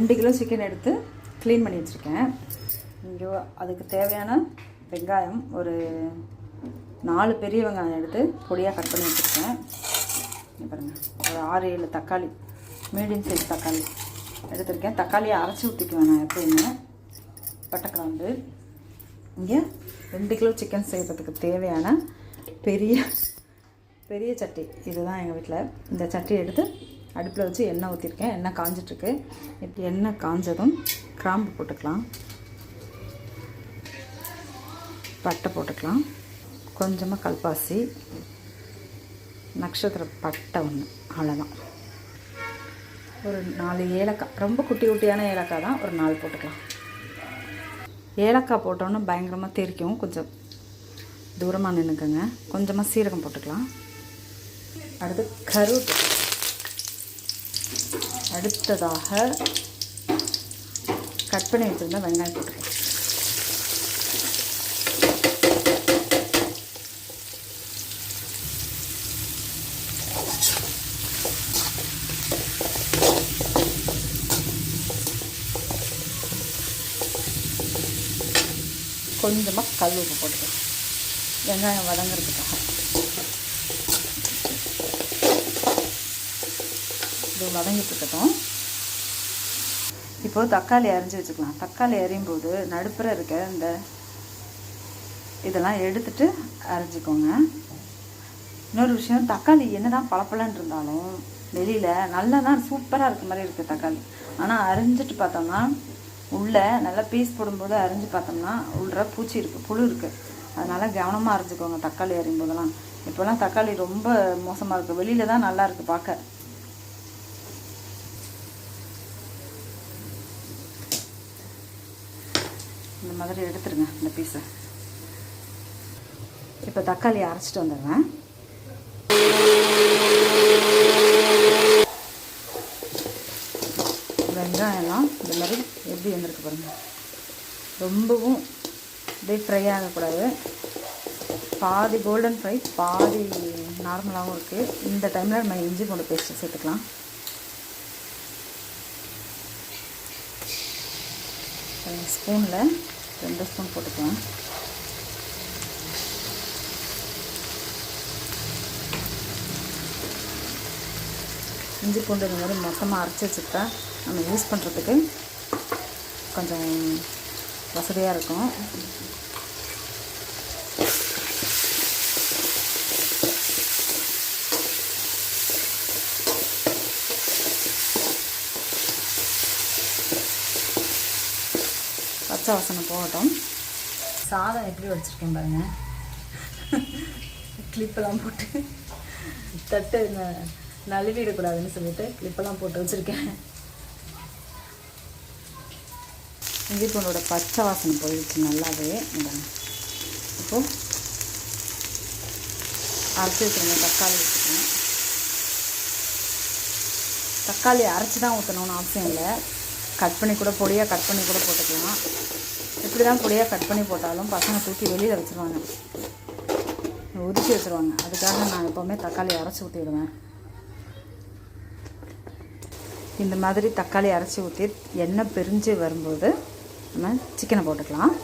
ரெண்டு kilo chicken எடுத்து clean பண்ணி வச்சுருக்கேன். இங்கே அதுக்கு தேவையான வெங்காயம் ஒரு நாலு பெரிய வெங்காயம் எடுத்து பொடியாக கட் பண்ணி வச்சுருக்கேன். பாருங்கள் ஒரு ஆறு ஏழு தக்காளி மீடியம் சைஸ் தக்காளி எடுத்திருக்கேன். தக்காளியை அரைச்சி ஊற்றிக்குவேன் நான் எப்போயுமே. பட்டைக்கிராம்பு இங்கே ரெண்டு கிலோ சிக்கன் செய்கிறதுக்கு தேவையான பெரிய பெரிய சட்டி. இதுதான் எங்கள் வீட்டில் இந்த சட்டி எடுத்து அடுப்பில் வச்சு எண்ணெய் ஊற்றிருக்கேன் எண்ணெய் காஞ்சிட்ருக்கு. இப்படி எண்ணெய் காஞ்சதும் கிராம்பு போட்டுக்கலாம். பட்டை போட்டுக்கலாம். கொஞ்சமாக கல்பாசி. நட்சத்திர பட்டை ஒன்று அவ்வளோதான் ஒரு நாலு ஏலக்காய். ரொம்ப குட்டி குட்டியான ஏலக்காய் தான். ஒரு நாலு போட்டுக்கலாம். ஏலக்காய் போட்டோன்னு பயங்கரமாக தெரிக்கும். கொஞ்சம் தூரமாக நின்றுக்கோங்க கொஞ்சமாக சீரகம் போட்டுக்கலாம். அடுத்து கருவேப்பிலை. அடுத்ததாக கட் பண்ணி வச்சுருந்தா வெங்காயம் போட்டுக்கலாம் கொஞ்சமாக கல் உப்பு போட்டுக்கலாம். வெங்காயம் வதங்குறதுக்காக. இது வதங்கிட்டு இருக்கட்டும் இப்போ தக்காளி அரிஞ்சு வச்சுக்கலாம். தக்காளி அரியும் போது நடுப்புற இருக்க இந்த இதெல்லாம் எடுத்துட்டு அரைஞ்சிக்கோங்க. இன்னொரு விஷயம் தக்காளி என்னதான் பளபளன்னு இருந்தாலும் வெளியில் நல்லா தான் சூப்பராக இருக்க மாதிரி இருக்குது தக்காளி. ஆனால் அரிஞ்சிட்டு பார்த்தோம்னா உள்ளே நல்லா பீஸ் போடும்போது அரிஞ்சு பார்த்தோம்னா உள்ள பூச்சி இருக்குது புழு இருக்குது அதனால் கவனமாக அரைஞ்சிக்கோங்க தக்காளி அரியும் போதெல்லாம் இப்போல்லாம் தக்காளி ரொம்ப மோசமாக இருக்குது வெளியில் தான் நல்லா இருக்குது பார்க்க. இந்த மாதிரி எடுத்துருங்க இந்த பீஸை இப்போ தக்காளி அரைச்சிட்டு வந்துடுவேன் வெங்காயம்லாம் இந்த மாதிரி எப்படி வந்திருக்கு பாருங்க. ரொம்பவும் அப்படியே ஃப்ரை ஆகக்கூடாது பாதி கோல்டன் ஃப்ரை பாதி நார்மலாகவும் இருக்குது இந்த டைமில் நம்ம இஞ்சி பூண்டு பேஸ்ட்டு சேர்த்துக்கலாம். ஸ்பூனில் ரெண்டு ஸ்பூன் போட்டுக்கலாம். இஞ்சி பூண்டு இந்த மாதிரி மொத்தமாக அரைச்சி வச்சுக்கிட்டா நம்ம யூஸ் பண்ணுறதுக்கு கொஞ்சம் வசதியாக இருக்கும். பச்சை வாசனை போகட்டும். சாதம் எப்படி வச்சுருக்கேன் பாருங்க. கிளிப்பெல்லாம் போட்டு தட்டு ந- நழுவிடக்கூடாதுன்னு சொல்லிட்டு கிளிப்பெல்லாம் போட்டு வச்சுருக்கேன். இஞ்சி பூண்டோட பச்சை வாசனை போயிடுச்சு நல்லாவே. இப்போது அரைச்சி வச்சுருங்க தக்காளி வச்சுருக்கேன். தக்காளி அரைச்சி தான் ஊற்றணும்னு அவசியம் இல்லை. கட் பண்ணி கூட பொடியாக கட் பண்ணி கூட போட்டுக்கலாம். எப்படி தான் பொடியாக கட் பண்ணி போட்டாலும் பசங்க தூக்கி வெளியில் வச்சுருவாங்க. ஒதுக்கி வச்சுருவாங்க. அதுக்காக நான் எப்போவுமே தக்காளி அரைச்சி ஊற்றிடுவேன் இந்த மாதிரி தக்காளி அரைச்சி ஊற்றி எண்ணெய் பிரிஞ்சு வரும்போது நம்ம சிக்கனை போட்டுக்கலாம்.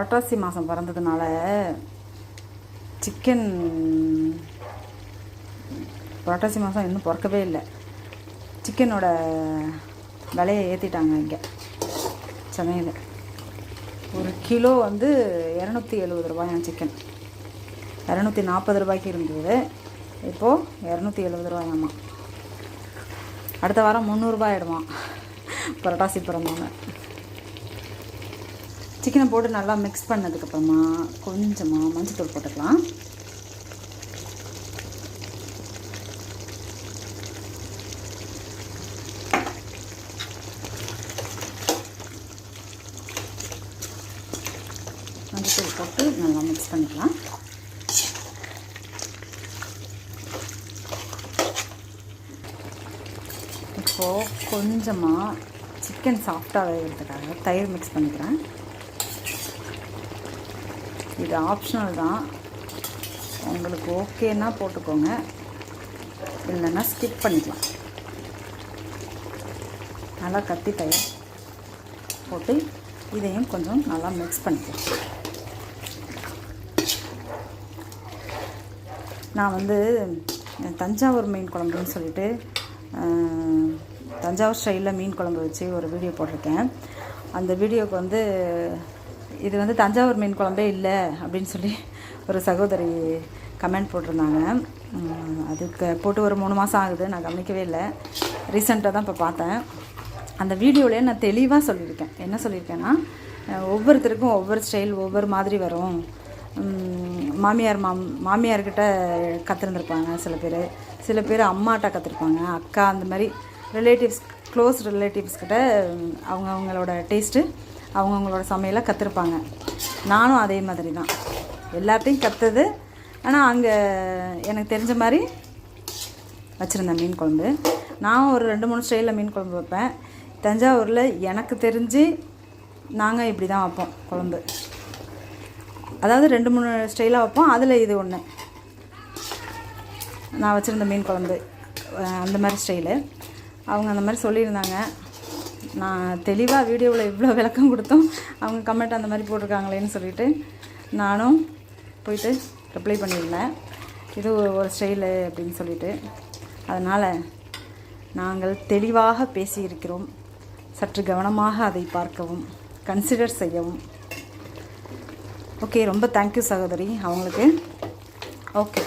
புரட்டாசி மாதம் பிறந்ததுனால சிக்கன் புரட்டாசி மாதம் இன்னும் பிறக்கவே இல்லை. சிக்கனோட விலையை ஏற்றிட்டாங்க இங்கே சென்னையில். ஒரு கிலோ வந்து இரநூத்தி எழுபது ரூபாயாம் சிக்கன் இரநூத்தி நாற்பது ரூபாய்க்கு இருந்தது. இப்போது இரநூத்தி எழுபது ரூபாயாம்மா அடுத்த வாரம் முந்நூறுரூபா ஆகிடுமா புரட்டாசி பிறந்தவங்க. சிக்கனை போட்டு நல்லா மிக்ஸ் பண்ணதுக்கப்புறமா கொஞ்சமாக மஞ்சத்தூள் போட்டுக்கலாம். மஞ்சத்தூள் போட்டு நல்லா மிக்ஸ் பண்ணிக்கலாம். இப்போது கொஞ்சமாக சிக்கன் சாஃப்டாக வேகிறதுக்காக தயிர் மிக்ஸ் பண்ணிக்கிறேன். இது ஆப்ஷனல் தான். உங்களுக்கு ஓகேன்னா போட்டுக்கோங்க. இல்லைன்னா ஸ்கிப் பண்ணிக்கலாம். நல்லா கத்தி தயிர் போட்டு இதையும் கொஞ்சம் நல்லா மிக்ஸ் பண்ணிக்கலாம். நான் வந்து தஞ்சாவூர் மீன் குழம்புன்னு சொல்லிட்டு தஞ்சாவூர் ஸ்டைலில் மீன் குழம்பு வச்சு ஒரு வீடியோ போட்டிருக்கேன். அந்த வீடியோவுக்கு வந்து இது வந்து தஞ்சாவூர் மீன் குழம்பே இல்லை அப்படின்னு சொல்லி ஒரு சகோதரி கமெண்ட் போட்டிருந்தாங்க. அதுக்கு போட்டு ஒரு மூணு மாதம் ஆகுது. நான் கவனிக்கவே இல்லை. ரீசெண்டாக தான் இப்போ பார்த்தேன். அந்த வீடியோவிலே நான் தெளிவாக சொல்லியிருக்கேன். என்ன சொல்லியிருக்கேன்னா ஒவ்வொருத்தருக்கும் ஒவ்வொரு ஸ்டைல் ஒவ்வொரு மாதிரி வரும். மாமியார் மாம் மாமியார்கிட்ட கற்றுருந்துருப்பாங்க சில பேர். சில பேர் அம்மாட்ட கற்றுருப்பாங்க அக்கா அந்த மாதிரி ரிலேட்டிவ்ஸ் க்ளோஸ் ரிலேட்டிவ்ஸ்கிட்ட அவங்க அவங்களோட டேஸ்ட்டு அவங்கவுங்களோட சமையலை கற்றுருப்பாங்க நானும் அதே மாதிரி தான் எல்லாத்தையும் கற்றுது ஆனால் அங்கே எனக்கு தெரிஞ்ச மாதிரி வச்சுருந்தேன் மீன் குழம்பு. நான் ஒரு ரெண்டு மூணு ஸ்டைலில் மீன் குழம்பு வைப்பேன். தஞ்சாவூரில் எனக்கு தெரிஞ்சு நாங்கள் இப்படி தான் வைப்போம் குழம்பு. அதாவது ரெண்டு மூணு ஸ்டைலாக வைப்போம். அதில் இது ஒன்று நான் வச்சுருந்த மீன் குழம்பு. அந்த மாதிரி ஸ்டைலு. அவங்க அந்த மாதிரி சொல்லியிருந்தாங்க. நான் தெளிவாக வீடியோவில் இவ்வளோ விளக்கம் கொடுத்தோம். அவங்க கமெண்ட் அந்த மாதிரி போட்டிருக்காங்களேன்னு சொல்லிட்டு நானும் போயிட்டு ரிப்ளை பண்ணியிருந்தேன். இது ஒரு- ஒரு ஸ்டைலு அப்படின்னு சொல்லிட்டு. அதனால் நாங்கள் தெளிவாக பேசியிருக்கிறோம். சற்று கவனமாக அதை பார்க்கவும் கன்சிடர் செய்யவும். ஓகே ரொம்ப தேங்க்யூ சகோதரி அவங்களுக்கு. ஓகே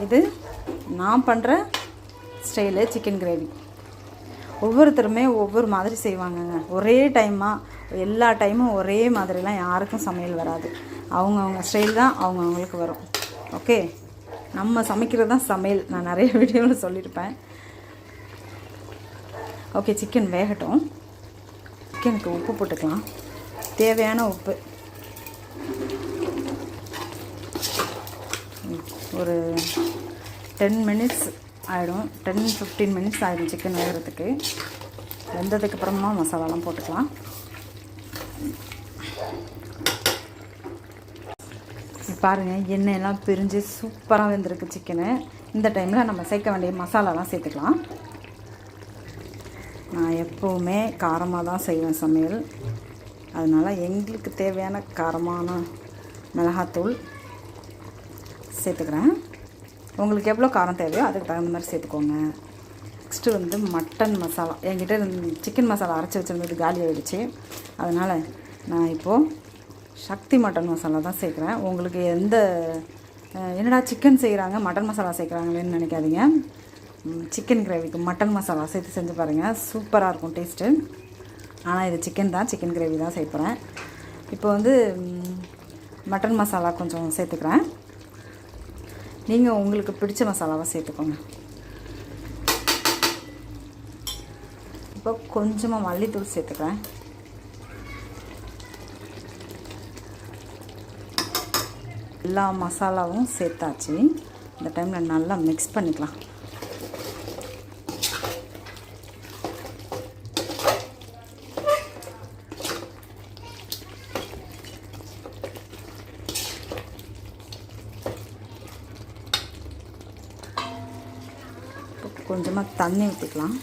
இது நான் பண்ணுற ஸ்டைலு சிக்கன் கிரேவி ஒவ்வொருத்தருமே ஒவ்வொரு மாதிரி செய்வாங்கங்க. ஒரே டைமாக எல்லா டைமும் ஒரே மாதிரிலாம் யாருக்கும் சமையல் வராது. அவங்கவுங்க ஸ்டைல் தான் அவங்கவுங்களுக்கு வரும். ஓகே நம்ம சமைக்கிறது தான் சமையல். நான் நிறைய வீடியோவில் சொல்லியிருப்பேன். ஓகே சிக்கன் வேகட்டும். சிக்கனுக்கு உப்பு போட்டுக்கலாம். தேவையான உப்பு. ஒரு டென் மினிட்ஸ் ஆகிடும் டென் ஃபிஃப்டீன் மினிட்ஸ் ஆகிடும் சிக்கன் வேகிறதுக்கு வெந்ததுக்கு அப்புறமா மசாலாலாம் போட்டுக்கலாம். பாருங்கள் எண்ணெயெல்லாம் பிரிஞ்சு சூப்பராக வெந்திருக்கு சிக்கனு இந்த டைமில் நம்ம சேர்க்க வேண்டிய மசாலாலாம் சேர்த்துக்கலாம். நான் எப்போவுமே காரமாக தான் செய்வேன் சமையல். அதனால் எங்களுக்கு தேவையான காரமான மிளகாத்தூள் சேர்த்துக்கிறேன். உங்களுக்கு எவ்வளோ காரம் தேவையோ அதுக்கு தகுந்த மாதிரி சேர்த்துக்கோங்க. நெக்ஸ்ட்டு வந்து மட்டன் மசாலா என்கிட்ட சிக்கன் மசாலா அரைச்சி வச்சிருந்தது காலி ஆகிடுச்சு அதனால் நான் இப்போது சக்தி மட்டன் மசாலா தான் சேர்க்குறேன். உங்களுக்கு எந்த என்னடா சிக்கன் செய்கிறாங்க மட்டன் மசாலா சேர்க்குறாங்களேன்னு நினைக்காதீங்க. சிக்கன் கிரேவிக்கு மட்டன் மசாலா சேர்த்து செஞ்சு பாருங்கள் சூப்பராக இருக்கும் டேஸ்ட்டு ஆனால் இது சிக்கன் தான் சிக்கன் கிரேவி தான் சேர்க்குறேன் இப்போ வந்து மட்டன் மசாலா கொஞ்சம் சேர்த்துக்கிறேன். நீங்கள் உங்களுக்கு பிடிச்ச மசாலாவை சேர்த்துக்கோங்க. இப்போ கொஞ்சமாக மல்லித்தூள் சேர்த்துக்கிறேன். எல்லா மசாலாவும் சேர்த்தாச்சு. இந்த டைமில் நல்லா மிக்ஸ் பண்ணிக்கலாம். கொஞ்சமாக தண்ணி ஊற்றிக்கலாம்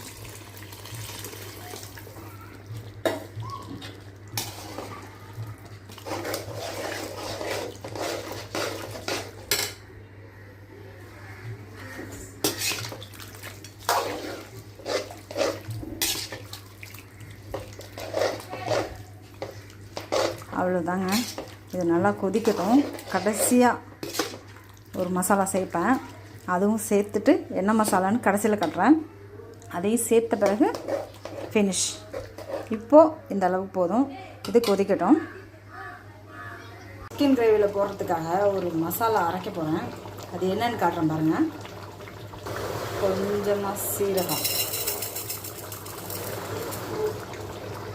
அவ்வளோதாங்க இது நல்லா கொதிக்கட்டும். கடைசியாக ஒரு மசாலா சேர்ப்பேன் அதுவும் சேர்த்துட்டு என்ன மசாலான்னு கடைசியில் கட்டுறேன். அதையும் சேர்த்த பிறகு ஃபினிஷ் இப்போது இந்த அளவுக்கு போதும். இது கொதிக்கட்டும். சிக்கன் கிரேவியில் போடுறதுக்காக ஒரு மசாலா அரைக்க போகிறேன் அது என்னன்னு காட்டுறேன் பாருங்கள் கொஞ்சமாக சீரகம்.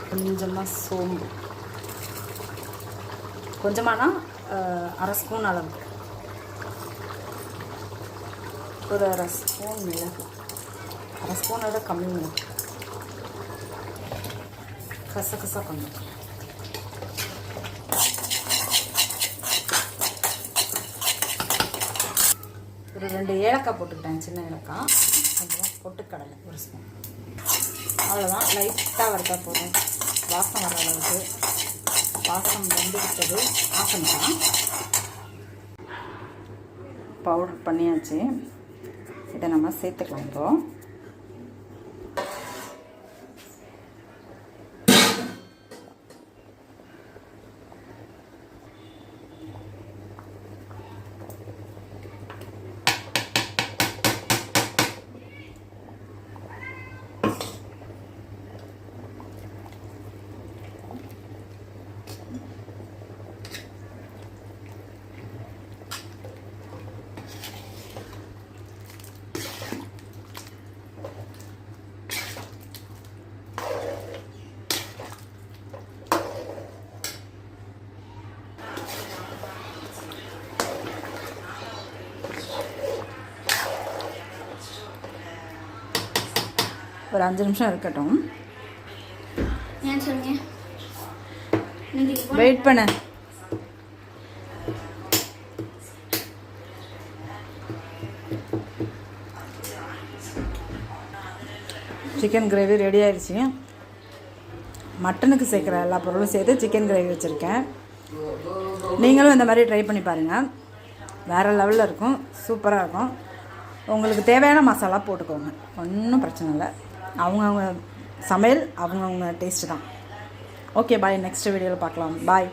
கொஞ்சமாக சோம்பு. கொஞ்சமானா அரை ஸ்பூன் அளவுக்கு. ஒரு அரை ஸ்பூன் மிளகு. அரை ஸ்பூனோட கம்மி மிளகு. கசகசா கொஞ்சம். ஒரு ரெண்டு ஏலக்காய் போட்டுக்கிட்டேன் சின்ன ஏலக்காய். கொஞ்சம் பொட்டுக்கடலை ஒரு ஸ்பூன். அவ்வளோதான் லைட்டாக வறுத்தா போதும். வாசம் வர அளவுக்கு. வாசம் வந்து விட்டது தான் பவுடர் பண்ணியாச்சு. இதை நம்ம சேர்த்துக்கலாம் இப்போ. ஒரு அஞ்சு நிமிஷம் இருக்கட்டும். வெயிட் பண்ண. சிக்கன் கிரேவி ரெடி ஆயிடுச்சு மட்டனுக்கு சேர்க்குற எல்லா பொருளும் சேர்த்து சிக்கன் கிரேவி வச்சுருக்கேன். நீங்களும் இந்த மாதிரி ட்ரை பண்ணி பாருங்கள் வேறு லெவலில் இருக்கும். சூப்பராக இருக்கும். உங்களுக்கு தேவையான மசாலா போட்டுக்கோங்க. ஒன்றும் பிரச்சனை இல்லை. அவங்கவுங்க சமையல் அவங்கவுங்க டேஸ்ட்டு தான். ஓகே பாய் நெக்ஸ்ட் வீடியோவில் பார்க்கலாம். பாய்